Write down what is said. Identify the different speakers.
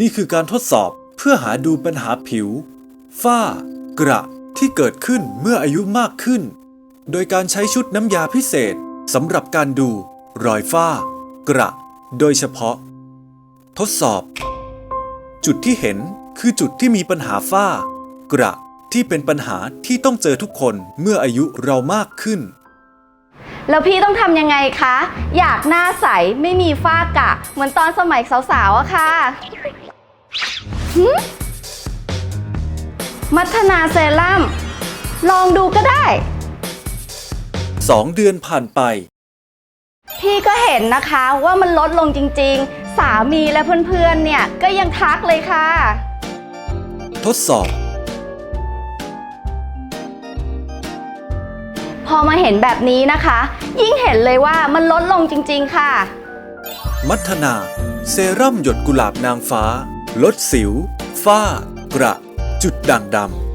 Speaker 1: นี่คือการทดสอบเพื่อหาดูปัญหาผิว ฝ้า กระที่เกิดขึ้นเมื่ออายุมากขึ้น โดยการใช้ชุดน้ำยาพิเศษสำหรับการดู รอยฝ้า กระ โดยเฉพาะ ทดสอบ จุดที่เห็นคือจุดที่มีปัญหาฝ้า กระที่เป็นปัญหาที่ต้องเจอทุกคนเมื่ออายุเรามากขึ้น
Speaker 2: แล้วพี่ต้องทำยังไงคะ อยากหน้าใสไม่มีฝ้ากระเหมือนตอนสมัยสาวๆอะค่ะหึมัทนาเซรั่มลองดูก็ได้
Speaker 1: 2เดือนผ่านไป
Speaker 2: พี่ก็เห็นนะคะว่ามันลดลงจริงๆ สามีและเพื่อนๆเนี่ยก็ยังทักเลยค่ะ
Speaker 1: ทดสอบ
Speaker 2: พอมาเห็นแบบนี้นะคะ ยิ่งเห็นเลยว่ามันลดลงจริง ๆ ค่ะ
Speaker 1: มัทนา เซรั่มหยดกุหลาบนางฟ้า ลดสิว ฝ้ากระ จุดด่างดำ